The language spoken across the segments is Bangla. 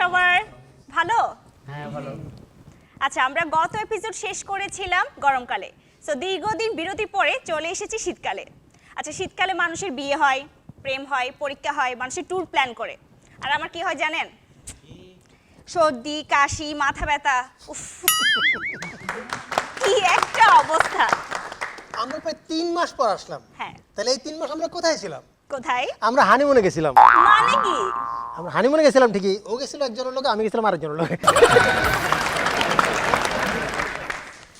সবার। ভালো? হ্যাঁ ভালো। আচ্ছা আমরা গত এপিসোড শেষ করেছিলাম গরমকালে। সো দীর্ঘদিন বিরতি পরে চলে এসেছি শীতকালে। আচ্ছা শীতকালে মানুষের বিয়ে হয় প্রেম হয় পরীক্ষা হয় মানুষের ট্যুর প্ল্যান করে। আর আমার কি হয় জানেন? সর্দি কাশি মাথা ব্যথা কি একটা অবস্থা। আমরা প্রায় তিন মাস পর আসলাম। হ্যাঁ। তাহলে এই তিন মাস আমরা কোথায় ছিলাম? কোথায়? আমরা হানিমুনে গেছিলাম। মানে কি? আমরা হানিমুনে গেছিলাম ঠিকই। ও গেছিল একজনের লোকে আমি গেছিলাম আরেকজনের লোকে।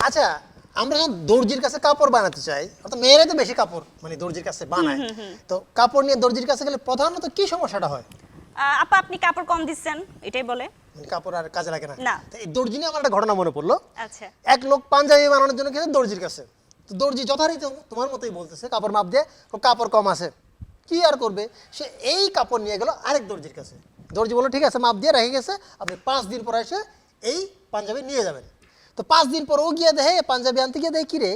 আচ্ছা আমরা যখন দর্জির কাছে কাপড় বানাতে চাই। অর্থাৎ মেয়েরাই তো বেশি কাপড় মানে দর্জির কাছে বানায়। তো কাপড় নিয়ে দর্জির কাছে গেলে প্রধানত কি সমস্যাটা হয়? আপা আপনি কাপড় কম দিচ্ছেন এটাই বলে। মানে কাপড় আর কাজে লাগে না। এই দর্জি নিয়ে আমার একটা ঘটনা মনে পড়ল। আচ্ছা। এক লোক পাঞ্জাবি বানানোর জন্য গেছে দর্জির কাছে। তো দর্জি যথারীতি তোমার মতোই বলতেছে কাপড় মাপ দিয়ে কাপড় কম আছে। কি আর করবে সে এই কাপড় নিয়ে গেল আরেক দর্জির কাছে। দর্জি বলল ঠিক আছে মাপ দিয়ে রেখে গেছে আপনি পাঁচ দিন পর এসে এই পাঞ্জাবি নিয়ে যাবেন। তো পাঁচ দিন পর ও গিয়ে দেখে পাঞ্জাবি আনতে গিয়ে দেখে কিরে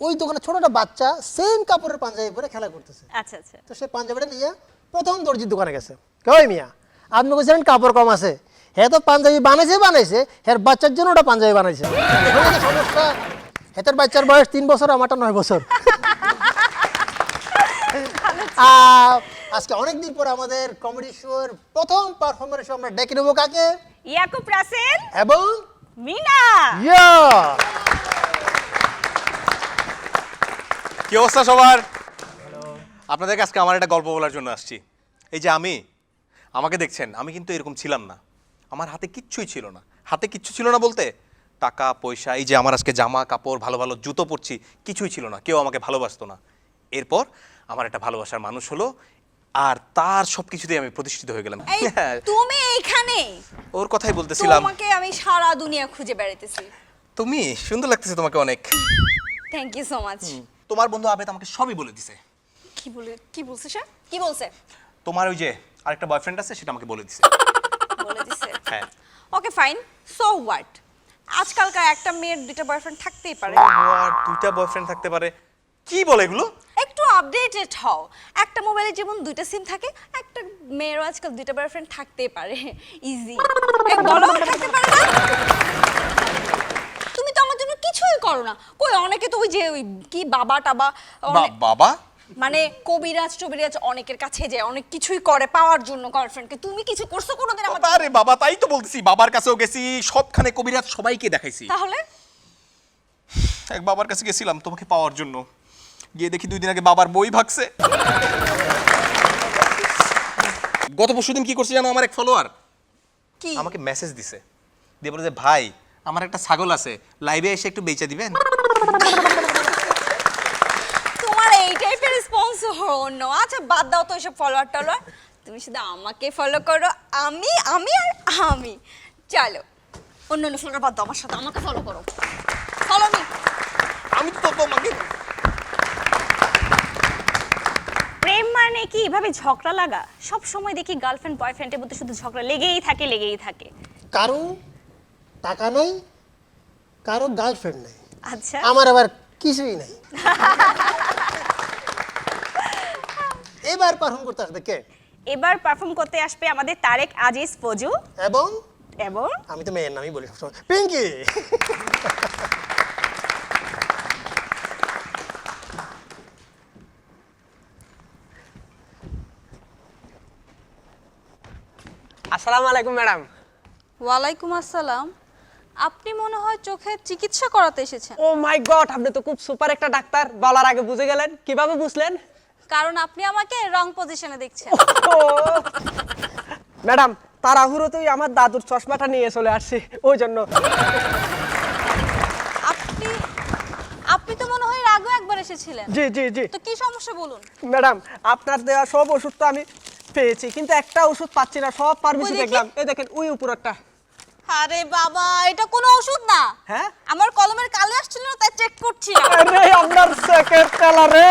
ওই দোকানে ছোট একটা বাচ্চা সেম কাপড়ের পাঞ্জাবি পরে খেলা করতেছে। আচ্ছা আচ্ছা। তো সে পাঞ্জাবিটা নিয়ে প্রথম দর্জির দোকানে গেছে। কই মিয়া আপনি বলছিলেন কাপড় কম আছে। হ্যাঁ তো পাঞ্জাবি বানাইছে বানাইছে হ্যাঁ বাচ্চার জন্য ওটা পাঞ্জাবি বানাইছে। সমস্যা হেতের বাচ্চার বয়স তিন বছর আমারটা নয় বছর। আজকে অনেকদিন পর আমাদের কমেডি শোর প্রথম পারফরমেন্স শো আমরা ডেকে নেব কাকে? ইয়াকুব রাসেল এবং মিনা। ইয়া। কি অবস্থা সবার? আপনাদেরকে আজকে আমার একটা গল্প বলার জন্য আসছি। এই যে আমি আমাকে দেখছেন আমি কিন্তু এরকম ছিলাম না। আমার হাতে কিচ্ছুই ছিল না। হাতে কিচ্ছু ছিল না বলতে টাকা পয়সা এই যে আমার আজকে জামা কাপড় ভালো ভালো জুতো পরছি কিছুই ছিল না। কেউ আমাকে ভালোবাসতো না। এরপর আমার একটা ভালোবাসার মানুষ হলো আর তার সব কিছুতেই আমি প্রতিষ্ঠিত হয়ে গেলাম। এই হ্যাঁ, তুমি এইখানে? ওর কথাই বলতেছিলাম। তোমাকে আমি সারা দুনিয়া খুঁজে বেড়াইতেছি। তুমি সুন্দর লাগতেছে তোমাকে অনেক। থ্যাংক ইউ সো মাচ তোমার বন্ধু আবেদ আমাকে সবই বলে দিছে। কি বলে কি বলছে সে? কি বলছে? তোমার ওই যে আরেকটা বয়ফ্রেন্ড আছে সেটা আমাকে বলে দিছে। বলে দিছে? হ্যাঁ। ওকে ফাইন সো হোয়াট আজকালকার একটা মেয়ের দুইটা বয়ফ্রেন্ড থাকতেই পারে। আর দুইটা বয়ফ্রেন্ড থাকতে পারে। কি বলে এগুলো? একটু আপডেটেড হও। একটা মোবাইলে যেমন দুইটা সিম থাকে একটা মেয়েরও আজকাল দুইটা বয়ফ্রেন্ড থাকতেই পারে। ইজি বলো থাকতে পারে না? তুমি তো আমার জন্য কিছুই করো না। কই অনেকে তো ওই যে ওই কি বাবা টাবা অনেক- বাবা? মানে কবিরাজ টবিরাজ অনেকের কাছে যায় অনেক কিছুই করে পাওয়ার জন্য গার্লফ্রেন্ডকে তুমি কিছু করছ কোনোদিন আমার আরে বাবা তাই তো বলতেছি বাবার কাছেও গেছি সবখানে কবিরাজ সবাইকে দেখাইছি। তাহলে? এক বাবার কাছে গেছিলাম তোমাকে পাওয়ার জন্য। গিয়ে দেখি দুই দিন আগে বাবার বই ভাগছে। গত পরশুদিন কি করছে জানো আমার এক ফলোয়ার কি? আমাকে মেসেজ দিছে। দিয়ে বলে যে ভাই আমার একটা ছাগল আছে লাইভে এসে একটু বেচে দিবেন? তোমার এই টাইপের রেসপন্স অন্য। আচ্ছা বাদ দাও তো এসব ফলোয়ার টলোয়ার। তুমি শুধু আমাকে ফলো করো। আমি আমি আর আমি। চলো। অন্য অন্য ফলোয়ার বাদ দাও আমার সাথে। আমাকে ফলো করো। ফলো মি আমি তো তোমাকে প্রেম মানে কি? এভাবে ঝগড়া লাগা? সব সময় দেখি গার্লফ্রেন্ড বয়ফ্রেন্ডের মধ্যে শুধু ঝগড়া লেগেই থাকে লেগেই থাকে। কারও টাকা নাই কারও গার্লফ্রেন্ড নাই। আচ্ছা। আমার আবার কিছুই নাই। এবার পারফর্ম করতে আসবে কে? এবার পারফর্ম করতে আসবে আমাদের তারেক আজিজ ফজু। এবং এবং আমি তো মেয়ের নামই বলি সবসময়। পিঙ্কি! আসসালামু আলাইকুম ম্যাডাম। ওয়ালাইকুম আসসালাম। আপনি মনে হয় চোখের চিকিৎসা করাতে এসেছেন। ও মাই গড আপনি তো খুব সুপার একটা ডাক্তার। বলার আগে বুঝে গেলেন কীভাবে বুঝলেন? কারণ আপনি আমাকে রং পজিশনে দেখছেন। ম্যাডাম তাড়াহুড়োতেই আমার দাদুর চশমাটা নিয়ে চলে আসছি ওই জন্য। আপনি আপনি তো মনে হয় এর আগেও একবার এসেছিলেন। জি জি জি। তো কি সমস্যা বলুন? ম্যাডাম আপনার দেওয়া সব ওষুধ তো আমি পেয়েছি কিন্তু একটা ওষুধ পাচ্ছি না সব ফার্মেসি দেখলাম। এই দেখেন ওই উপরটা। আরে বাবা এটা কোনো ওষুধ না। হ্যাঁ? আমার কলমের কালি আসছিল না তাই চেক করছি আরে আপনার সেকেন্ড টেলারে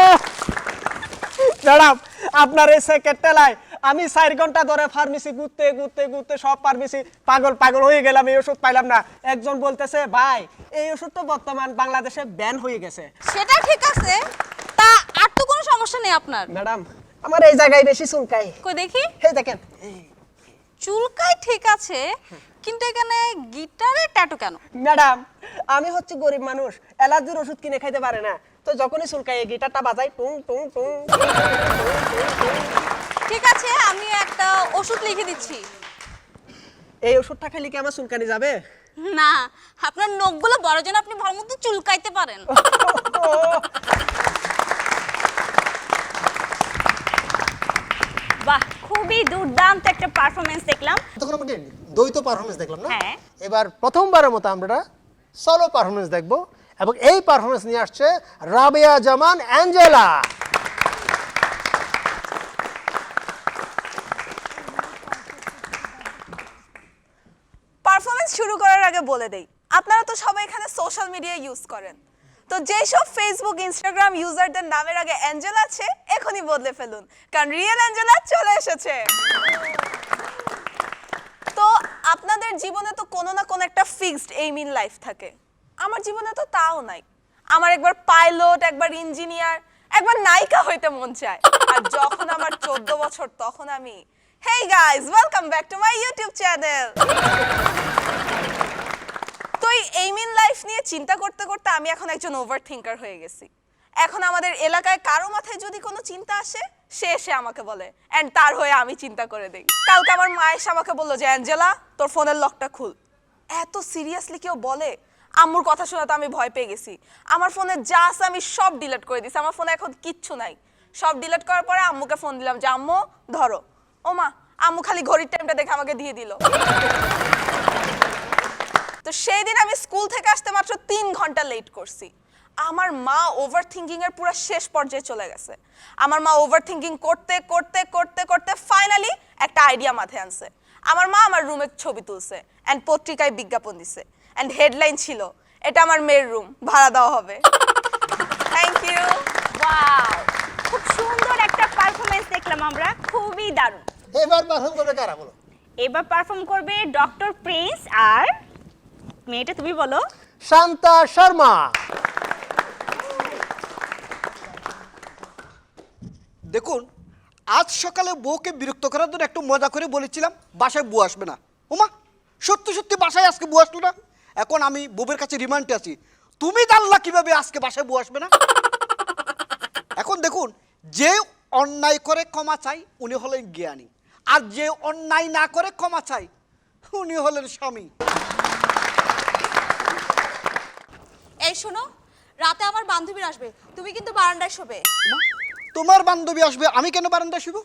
ম্যাডাম আপনার এই সেকেন্ড টেলায় আমি চার ঘণ্টা ধরে ফার্মেসি ঘুরতে ঘুরতে ঘুরতে সব ফার্মেসি পাগল পাগল হয়ে গেলাম এই ওষুধ পাইলাম না। একজন বলতেছে ভাই এই ওষুধ তো বর্তমান বাংলাদেশে ব্যান হয়ে গেছে। সেটা ঠিক আছে তা আর তো কোনো সমস্যা নেই আপনার। ম্যাডাম আমার এই জায়গায় বেশি চুলকাই কই দেখি? এই দেখেন। চুলকাই ঠিক আছে কিন্তু এখানে গিটারে ট্যাটু কেন? ম্যাডাম আমি হচ্ছে গরিব মানুষ অ্যালার্জির ওষুধ কিনে খাইতে পারে না। তো যখনই চুলকাই গিটারটা বাজাই টুং টুং টুং ঠিক আছে আমি একটা ওষুধ লিখে দিচ্ছি। এই ওষুধটা খেলে কি আমার চুলকানি যাবে? না আপনার নখগুলো বড় যেন আপনি ভালো মতো চুলকাইতে পারেন। খুবই দুর্দান্ত একটা পারফরমেন্স দেখলাম। তখন আমাকে দ্বৈত পারফরমেন্স দেখলাম না? হ্যাঁ। এবার প্রথমবারের মতো আমরা সলো পারফরমেন্স দেখব এবং এই পারফরমেন্স নিয়ে আসছে রাবেয়া জামান অ্যাঞ্জেলা। পারফরমেন্স শুরু করার আগে বলে দেই আপনারা তো সবাই এখানে সোশ্যাল মিডিয়া ইউজ করেন। তো যেসব ফেসবুক ইনস্টাগ্রাম ইউজারদের নামের আগে অ্যাঞ্জেল আছে, এখনই বদলে ফেলুন, কারণ রিয়েল অ্যাঞ্জেলা চলে এসেছে। তো আপনাদের জীবনে তো কোনো না কোনো একটা ফিক্সড এইম ইন লাইফ থাকে। আমার জীবনে তো তাও নাই। আমার একবার পাইলট একবার ইঞ্জিনিয়ার একবার নায়িকা হইতে মন চায়। আর যখন আমার চোদ্দ বছর, তখন আমি hey guys welcome back to my YouTube channel তো এই এইম ইন লাইফ নিয়ে চিন্তা করতে করতে আমি এখন একজন ওভার থিঙ্কার হয়ে গেছি। এখন আমাদের এলাকায় কারও মাথায় যদি কোনো চিন্তা আসে, সে এসে আমাকে বলে অ্যান্ড তার হয়ে আমি চিন্তা করে দিই। কালকে আমার মা এসে আমাকে বলল যে অ্যাঞ্জেলা তোর ফোনের লকটা খুল। এত সিরিয়াসলি কেউ বলে? আম্মুর কথা শোনা তো আমি ভয় পেয়ে গেছি। আমার ফোনে যা আছে আমি সব ডিলিট করে দিছি আমার ফোনে এখন কিচ্ছু নাই। সব ডিলিট করার পরে আম্মুকে ফোন দিলাম যে, আম্মু, ধরো। ও মা, আম্মু খালি ঘড়ির টাইমটা দেখে আমাকে দিয়ে দিল। তো সেই দিন আমি স্কুল থেকে আসতে মাত্র তিন ঘণ্টা লেট করছি। আমার মা ওভার থিঙ্কিং এর পুরো শেষ পর্যায়ে চলে গেছে। আমার মা ওভার থিঙ্কিং করতে করতে করতে করতে ফাইনালি একটা আইডিয়া মাথায় আনছে। আমার মা আমার রুমের ছবি তুলছে অ্যান্ড পত্রিকায় বিজ্ঞাপন দিছে। অ্যান্ড হেডলাইন ছিল এটা আমার মেয়ের রুম ভাড়া দেওয়া হবে। থ্যাংক ইউ ওয়াও খুব সুন্দর একটা পারফরমেন্স দেখলাম আমরা খুবই দারুণ। এবার পারফর্ম করবে কারা বলো? এবার পারফর্ম করবে ডক্টর প্রিন্স আর মেয়েটা তুমি বলো। শান্তা শর্মা। দেখুন আজ সকালে বউকে বিরক্ত করার জন্য একটু মজা করে বলেছিলাম বাসায় বউ আসবে না। ওমা সত্যি সত্যি বাসায় আজকে বউ আসলো না? এখন আমি বউয়ের কাছে রিমান্ডে আছি। তুমি জানলা কীভাবে আজকে বাসায় বউ আসবে না? এখন দেখুন যে অন্যায় করে ক্ষমা চাই উনি হলেন জ্ঞানী। আর যে অন্যায় না করে ক্ষমা চাই উনি হলেন স্বামী। এই শোনো রাতে আমার বান্ধবীর আসবে তুমি কিন্তু বারান্দায় শোবে। তোমার বান্ধবী আসবে আমি কেন বারান্দায় শুভ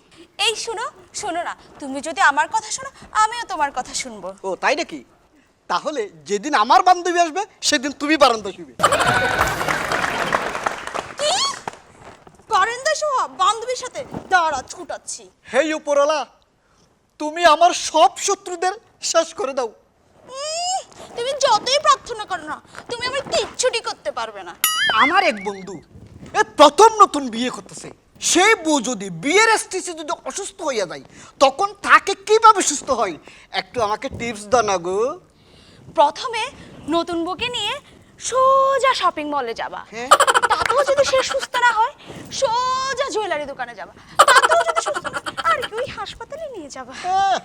এই শোনো শোনো না তুমি যদি আমার কথা শোনো আমিও তোমার কথা শুনব। ও তাই নাকি? তাহলে যেদিন আমার বান্ধবী আসবে সেদিন তুমি বারান্দা শুবে। কি? বারান্দায় শোয়া বান্ধবীর সাথে? দাঁড়া ছুটাচ্ছি। হেই উপরওয়ালা তুমি আমার সব শত্রুদের শেষ করে দাও। তুমি যতই প্রার্থনা করো না তুমি আমার কিচ্ছুটি করতে পারবে না। আমার এক বন্ধু এ প্রথম নতুন বিয়ে করতেছে। সেই বউ যদি বিয়ের স্টেজে যদি অসুস্থ হইয়া যায় তখন তাকে কীভাবে সুস্থ হয়? একটু আমাকে টিপস দাও না গো। প্রথমে নতুন বউকে নিয়ে সোজা শপিং মলে যাবা। হ্যাঁ। তাতেও যদি সে সুস্থ না হয় সোজা জুয়েলারি দোকানে যাবা। তাতেও যদি সুস্থ না হয়, আর কি ওই হাসপাতালে নিয়ে যাবা। আহ,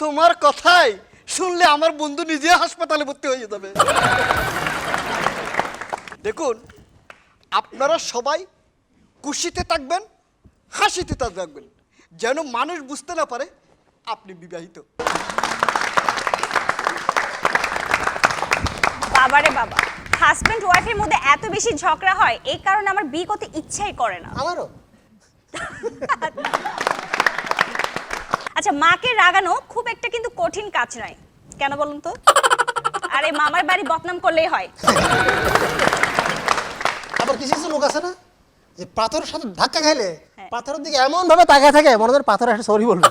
তোমার কথাই। শুনলে আমার বন্ধু নিজে হাসপাতালে ভর্তি হয়ে যাবে। দেখুন আপনারা সবাই খুশিতে থাকবেন হাসিতে থাকবেন যেন মানুষ বুঝতে না পারে আপনি বিবাহিত। বাবারে বাবা হাজব্যান্ড ওয়াইফের মধ্যে এত বেশি ঝগড়া হয় এই কারণে আমার বিয়ে করতে ইচ্ছাই করে না। আমারও। আচ্ছা মাকে রাগানো খুব একটা কিন্তু কঠিন কাজ নয়। কেন বলুন তো? আরে মামার বাড়ি বদনাম করলেই হয়। আবার কিছু কিছু লোক আছে না যে পাথরের সাথে ধাক্কা খাইলে হ্যাঁ। পাথরের দিকে এমন ভাবে তাকায় থাকে মনে হয় পাথর একটা সরি বলবে।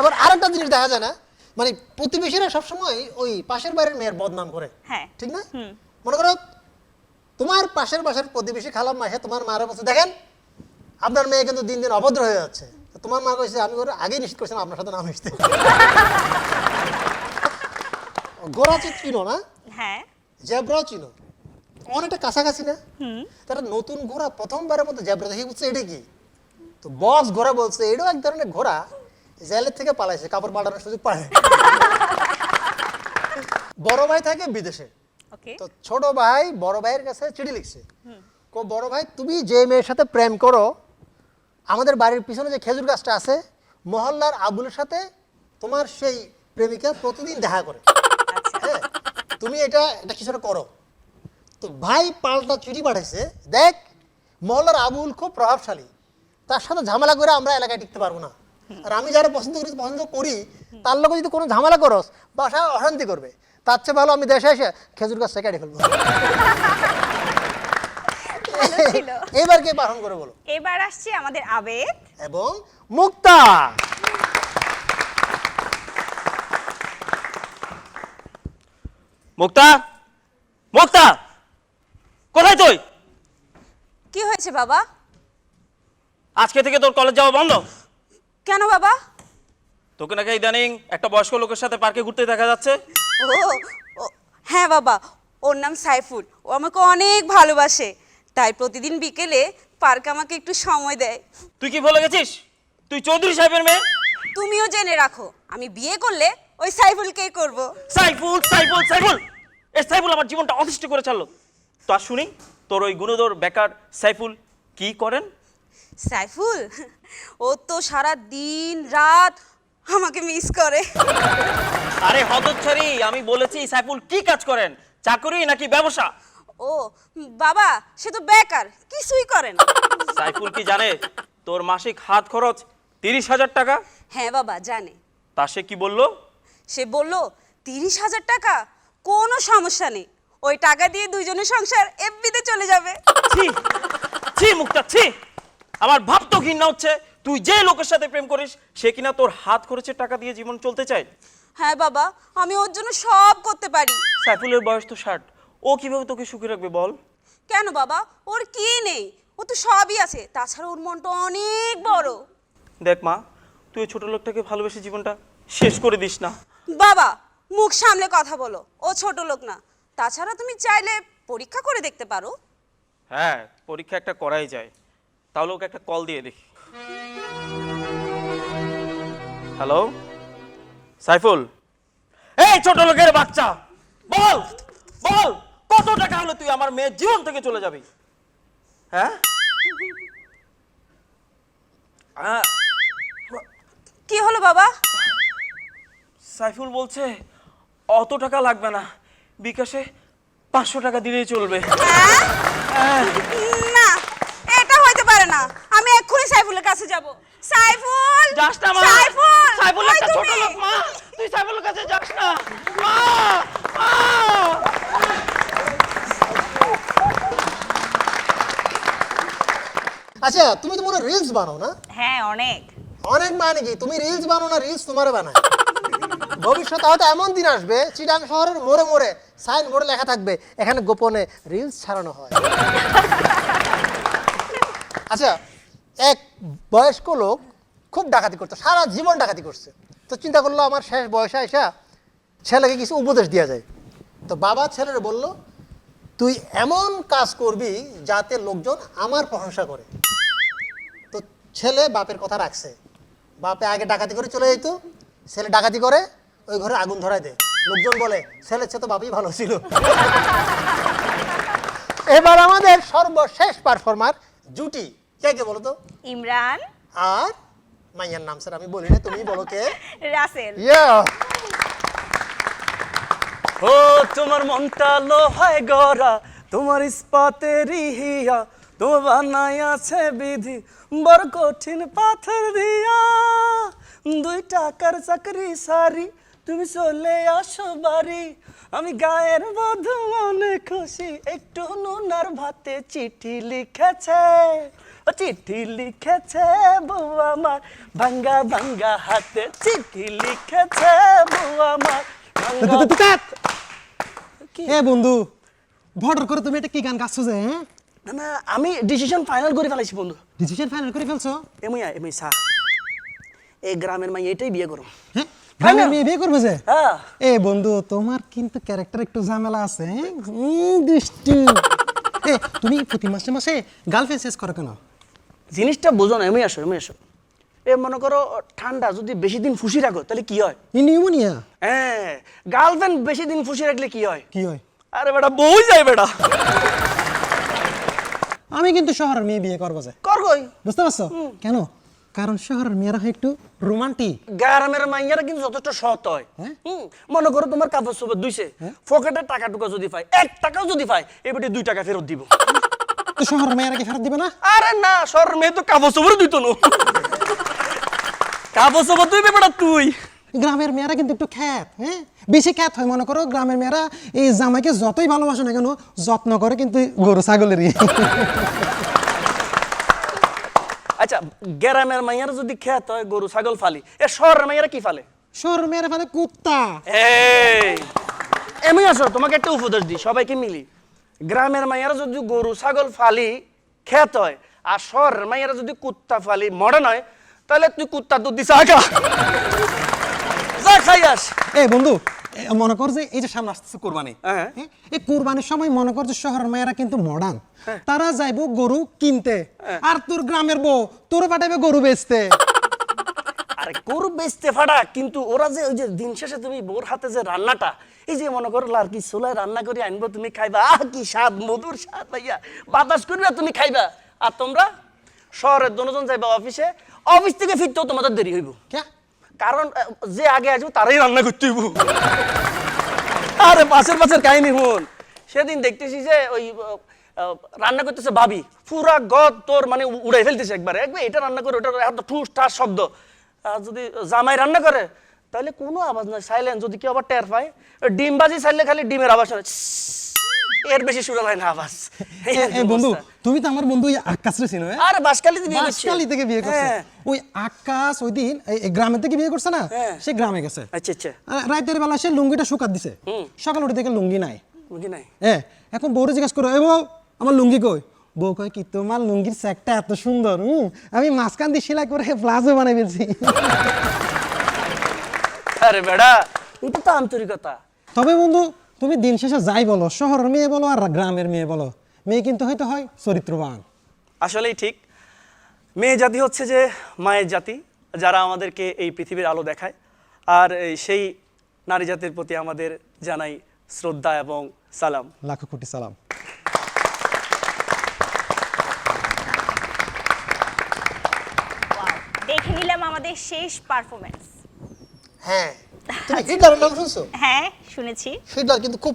আবার আরেকটা জিনিস দেখা যায় না মানে প্রতিবেশীরা সবসময় ওই পাশের বাড়ির মেয়ের বদনাম করে। হ্যাঁ। ঠিক না? মনে করো তোমার পাশের বাসার প্রতিবেশী খালাম মাসে তোমার মারা বলছে দেখেন আপনার মেয়ে কিন্তু দিন দিন অভদ্র হয়ে যাচ্ছে। তোমার মা কইছে আমি ওর আগেই নিশ্চিত করছিলাম আপনার সাথে না মিশতে। গোড়া চিনো না? হ্যাঁ। জেব্রাও চিনো? অনেকটা কাছাকাছি না? তারা নতুন ঘোড়া প্রথমবারের মতো জেব্রা দেখে বুঝছে এটা কি? তো বস ঘোড়া বলছে এটাও এক ধরনের ঘোড়া জেলের থেকে পালাইছে কাপড় পাল্টানোর সুযোগ পায় বড় ভাই থাকে বিদেশে। তো ছোট ভাই বড় ভাইয়ের কাছে চিঠি লিখছে। কো বড় ভাই তুমি যে মেয়ের সাথে প্রেম করো আমাদের বাড়ির পিছনে যে খেজুর গাছটা আছে মহল্লার আবুলের সাথে তোমার সেই প্রেমিকা প্রতিদিন দেখা করে। হ্যাঁ তুমি এটা এটা কিছুটা করো। তো ভাই পাল্টা চিঠি পাঠাইছে দেখ মহল্লার আবুল খুব প্রভাবশালী। তার সাথে ঝামেলা করে আমরা এলাকায় টিকতে পারব না। আর আমি যারা পছন্দ করি পছন্দ করি তার লোক যদি কোনো ঝামেলা করস বাসায় অশান্তি করবে। তার চেয়ে ভালো আমি দেশে এসে খেজুর গাছ কেটে ফেলব। এবার কে পালন করে বলো? এবার আসছে আমাদের আবেদ। এবং মুক্তা। মুক্তা? মুক্তা! কোথায় তুই? কি হয়েছে বাবা? আজকে থেকে তোর কলেজ যাওয়া বন্ধ? কেন বাবা? তোকে নাকি ইদানিং একটা বয়স্ক লোকের সাথে পার্কে ঘুরতে দেখা যাচ্ছে। ও ও, হ্যাঁ বাবা ওর নাম সাইফুল। ও আমাকে অনেক ভালোবাসে। তাই প্রতিদিন বিকেলে পার্কে আমাকে একটু সময় দেয়। তুই কি বলে গেছিস? তুই চৌধুরী সাহেবের মেয়ে? তুমিও জেনে রাখো আমি বিয়ে করলে ওই সাইফুলকেই করব। সাইফুল সাইফুল সাইফুল! এই সাইফুল আমার জীবনটা অতিষ্ঠ করে ছাড়লো। তো আর শুনি তোর ওই গুণধর বেকার সাইফুল কি করেন? সাইফুল ও তো সারা দিন রাত আমাকে মিস করে। আরে হতচ্ছারি আমি বলেছি সাইফুল কি কাজ করেন? চাকরি নাকি ব্যবসা? ও বাবা সে তো বেকার কিছুই করে না। সাইফুল কি জানে? তোর মাসিক হাত খরচ তিরিশ হাজার টাকা? হ্যাঁ বাবা জানে। তা সে কি বলল? সে বলল তিরিশ হাজার টাকা? কোনো সমস্যা নেই। ওই টাকা দিয়ে দুইজনের সংসার এফবিতে চলে যাবে। ছি ছি মুক্তা ছি। আমার ভাব তো ঘৃণা হচ্ছে। তুই যে লোকের সাথে প্রেম করিস সে কিনা তোর হাত খরচের টাকা দিয়ে জীবন চলতে চায়? হ্যাঁ বাবা আমি ওর জন্য সব করতে পারি। সাইফুলের বয়স তো ষাট। ও কীভাবে তোকে সুখী রাখবে বল? কেন বাবা? ওর কি নেই? ও তো সবই আছে। তাছাড়া ওর মনটা অনেক বড়। দেখ মা তুই ওই ছোট লোকটাকে ভালোবেসে জীবনটা শেষ করে দিস না। বাবা মুখ সামলে কথা বলো। ও ছোট লোক না। তাছাড়া তুমি চাইলে পরীক্ষা করে দেখতে পারো। হ্যাঁ পরীক্ষা একটা করাই যায়। তাহলে ওকে একটা কল দিয়ে দেখি। হ্যালো? সাইফুল? এই ছোট লোকের বাচ্চা! বল! বল কত টাকা হলে তুই আমার মেয়ের জীবন থেকে চলে যাবি? হ্যাঁ? কি হলো বাবা? সাইফুল বলছে অত টাকা লাগবে না বিকাশে পাঁচশো টাকা দিলেই চলবে। না এটা হইতে পারে না। আমি এক্ষুনি সাইফুলের কাছে যাব। সাইফুল! যাস না মা। সাইফুল! সাইফুল একটা ছোট লোক মা। তুই সাইফুলের কাছে যাস না। মা! মা! আচ্ছা তুমি তো মনে রিলস বানাও না? হ্যাঁ অনেক। অনেক মানে কি? তুমি রিলস বানাও না রিলস তোমার বানায়। ভবিষ্যতে হয়তো এমন দিন আসবে চিটাং শহরের মোড়ে মোড়ে সাইন বোর্ডে লেখা থাকবে এখানে গোপনে রিলস ছাড়ানো হয়। আচ্ছা এক বয়স্ক লোক খুব ডাকাতি করতো সারা জীবন ডাকাতি করছে। তো চিন্তা করল আমার শেষ বয়সে এসা ছেলেকে কিছু উপদেশ দেওয়া যায়। তো বাবা ছেলের বলল তুই এমন কাজ করবি যাতে লোকজন আমার প্রশংসা করে। ছেলে বাপের কথা রাখছে। বাপে আগে ডাকাতি করে চলে যেত ছেলে ডাকাতি করে ওই ঘরে আগুন ধরায় দেয়। লোকজন বলে ছেলের চেয়ে তো বাপই ভালো ছিল। এবার আমাদের সর্বশেষ পারফর্মার জুটি। কে কে বলো তো? ইমরান। আর মাইয়ার নাম স্যার আমি বলি না তুমি বলো কে? রাসেল। ও তোমার মনটা লোহায় গড়া তোমার ইস্পাতেরই হিয়া তোমার বানাই আছে বিধি বড় কঠিন পাথর দিয়া। দুই টাকার চাকরি সারি তুমি চলে আসো বাড়ি। আমি গায়ের বধু মনে খুশি একটু নুনার ভাতে চিঠি লিখেছে। ও চিঠি লিখেছে বউ আমার ভাঙ্গা ভাঙ্গা হাতে চিঠি লিখেছে বউ আমার এ বন্ধু ভর্ডার করে তুমি এটা কি গান গাচ্ছ যে হ্যাঁ? না না আমি ডিসিশন ফাইনাল করে ফেলাইছি বন্ধু। ডিসিশন ফাইনাল করে ফেলছো? এমই এমই সা এই গ্রামের মাই এটাই বিয়ে করো হ্যাঁ গ্রামের মেয়ে বিয়ে করবে যে? হ্যাঁ। এ বন্ধু তোমার কিন্তু ক্যারেক্টার একটু ঝামেলা আছে? দুষ্টু। এ তুমি প্রতি মাসে মাসে গার্লফ্রেন্ড শেষ করো কেন? জিনিসটা বোঝো না এমই আসো এমই আসো এ মনে করো ঠান্ডা যদি বেশি দিন ফুসি রাখো তাহলে কি হয়? নিউমোনিয়া? হ্যাঁ গার্লফ্রেন্ড বেশি দিন ফুসি রাখলে কি হয়? কি হয়? আরে বেটা বই যায় বেটা। আমি কিন্তু শহরের মেয়ে বিয়ে করব যে। কর বুঝতে পারছ? কেন? কারণ শহরের মেয়েরা হয় একটু রোমান্টিক। গ্রামের মাইয়ারা কিন্তু যথেষ্ট সৎ হয়। হুম, মনে করো তোমার কাপড় চোপড় দুইছে পকেটে টাকা টুকা যদি পাই এক টাকাও যদি পাই এবারে দুই টাকা ফেরত দিব। তো শহরের মেয়েরা কি ফেরত দিবে না? আরে না সর মেয়ে তো কাপড় চোপড় দিত না। কাপড় চোপড় তুই তুই। গ্রামের মেয়েরা কিন্তু একটু খ্যাত হ্যাঁ? বেশি খ্যাত হয় মনে করো গ্রামের মেয়েরা এই জামাইকে যতই ভালোবাসে না কেন যত্ন করে কিন্তু গরু ছাগলেরই আচ্ছা গ্রামের মাইয়ারা যদি খেত হয় গরু ছাগল ফালি এ শহরের মাইয়ারা কি ফালে? শহরের মেয়েরা ফেলে কুত্তা। এমনি আসো তোমাকে একটা উপদেশ দিই সবাইকে মিলি। গ্রামের মাইয়ারা যদি গরু ছাগল ফালি খেত হয় আর শহরের মাইয়ারা যদি কুত্তা ফালি মডার্ন হয় তাহলে তুই কুত্তা দুধ দিস আগা। খাই আস। এই বন্ধু মনে কর যে এই যে সামনে আসতেছে কোরবানি হ্যাঁ। হ্যাঁ, এই কোরবানির সময় মনে কর যে শহরের মেয়েরা কিন্তু মডার্ন তারা যাইবো গরু কিনতে। আর তোর গ্রামের বউ তোর পাঠাবে গরু বেচতে। আরে গরু বেচতে ফাটা কিন্তু ওরা যে ওই যে দিন শেষে তুমি বোর হাতে যে রান্নাটা এই যে মনে করো লার্কি চুলায় রান্না করে আনব তুমি খাইবা। আহ কি স্বাদ মধুর স্বাদ ভাইয়া। বাতাস করবে তুমি খাইবা। আর তোমরা শহরের দুজন যাইবা অফিসে অফিস থেকে ফিরতেও তোমাদের দেরি হইব। কে কারণ যে আগে আসব তারাই রান্না করতে হইব। আরে, পাশের পাশের কাহিনী শুন। সেদিন দেখতেছি যে ওই রান্না করতেছে ভাবি। পুরা গদ তোর মানে উড়াই ফেলতেছে একবারে। একবার এটা রান্না করে ওটা এত ঠুস ঠাস শব্দ। আর যদি জামাই রান্না করে, তাহলে কোনো আওয়াজ নাই। সাইলেন্ট যদি কেউ আবার টের পায়, ডিম বাজি চাইলে খালি ডিমের আওয়াজ শোনে এর বেশি শুনে হয় না আওয়াজ বন্ধু তুমি তো আমার বন্ধু ওই আকাশ রে চিনো হ্যাঁ? আরে বাসকালিতে বিয়ে করছে বাঁশখালী থেকে বিয়ে করছে। হ্যাঁ। ওই আকাশ ওই দিন এই- এই থেকে বিয়ে করছে না? হ্যাঁ। সে গ্রামে গেছে। আচ্ছা আচ্ছা। আর রাতের বেলা সে লুঙ্গিটা শুকাত দিছে। সকাল উঠে দেখে লুঙ্গি নাই। বুঝি নাই? হ্যাঁ এখন বউরে জিজ্ঞেস করো এ বউ আমার লুঙ্গি কই? বউ কয় কি তোমার লুঙ্গির স্যাকটা এত সুন্দর হুম? আমি মাঝখান দিয়ে সেলাই করে প্লাজো বানাই ফেলছি। আরে বেড়া এটা তো আন্তরিকতা। তবে বন্ধু তুমি দিন শেষে যাই বলো শহরের মেয়ে বলো আর গ্রামের মেয়ে বলো মেয়ে কিন্তু হয়তো হয় চরিত্রবান। আসলেই ঠিক। মেয়ে জাতি হচ্ছে যে মায়ের জাতি যারা আমাদেরকে এই পৃথিবীর আলো দেখায়। আর এই সেই নারী জাতির প্রতি আমাদের জানাই শ্রদ্ধা এবং সালাম। লাখো কোটি সালাম। দেখে নিলাম আমাদের শেষ পারফরমেন্স হ্যাঁ তুমি হিটলারের নাম শুনছো? হ্যাঁ শুনেছি। হিটলার কিন্তু খুব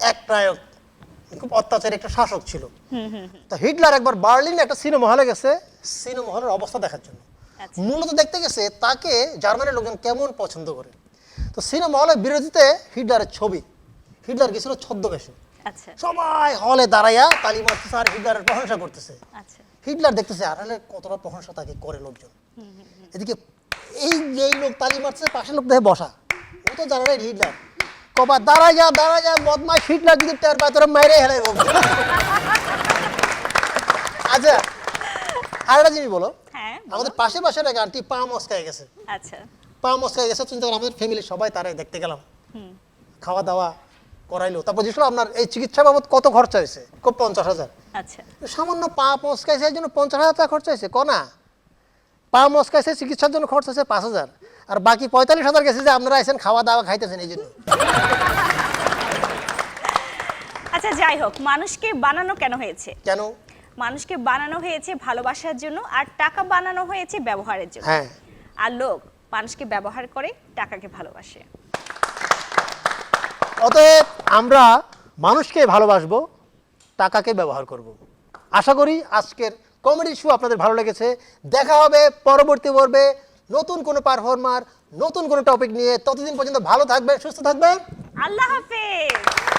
একপ্রায়ক খুব অত্যাচারী একটা শাসক ছিল। তো হিটলার একবার বার্লিনে একটা সিনেমা হলে গেছে সিনেমা হলের অবস্থা দেখার জন্য। আচ্ছা। মূলত দেখতে গেছে তাকে জার্মানির লোকজন কেমন পছন্দ করে। তো সিনেমা হলের বিরোধিতে হিটলারের ছবি। হিটলার গেছিল ছদ্মবেশে। আচ্ছা। সবাই হলে দাঁড়াইয়া তালি মারতেছে আর হিটলারের প্রশংসা করতেছে। আচ্ছা। হিটলার দেখতেছে আড়ালে কতটা প্রশংসা তাকে করে লোকজন। এদিকে এই এই লোক তালি মারছে পাশের লোক দেখে বসা। ও তো জানা নাই হিটলার কবা দাঁড়া যা দাঁড়া যা বদমাস হিটলার যদি টের পায় তোরা মেরে হেলে আচ্ছা আর একটা জিনিস বলো। হ্যাঁ আমাদের পাশে পাশের এক আন্টি পা মস্কায় গেছে। আচ্ছা। পা মস্কায় গেছে চিন্তা করো আমাদের ফ্যামিলির সবাই তারাই দেখতে গেলাম। খাওয়া দাওয়া করাইলো। তারপর জিজ্ঞেস আপনার এই চিকিৎসা বাবদ কত খরচা হয়েছে? খুব পঞ্চাশ হাজার। আচ্ছা। সামান্য পা মস্কাইছে এর জন্য পঞ্চাশ হাজার টাকা খরচা হয়েছে কনা? পা মস্কাইছে চিকিৎসার জন্য খরচ হয়েছে পাঁচ হাজার। আর বাকি পঁয়তাল্লিশ হাজার গেছে যে আপনারা আইসেন খাওয়া দাওয়া খাইতেছেন এই জন্য। আচ্ছা যাই হোক মানুষকে বানানো কেন হয়েছে? কেন? মানুষকে বানানো হয়েছে ভালোবাসার জন্য আর টাকা বানানো হয়েছে ব্যবহারের জন্য। হ্যাঁ। আর লোক মানুষকে ব্যবহার করে টাকাকে ভালোবাসে। অতএব আমরা মানুষকে ভালোবাসবো টাকাকে ব্যবহার করব। আশা করি আজকের কমেডি শো আপনাদের ভালো লেগেছে। দেখা হবে পরবর্তী পর্বে। নতুন কোনো পারফর্মার নতুন কোনো টপিক নিয়ে। ততদিন পর্যন্ত ভালো থাকবে সুস্থ থাকবে আল্লাহ হাফেজ।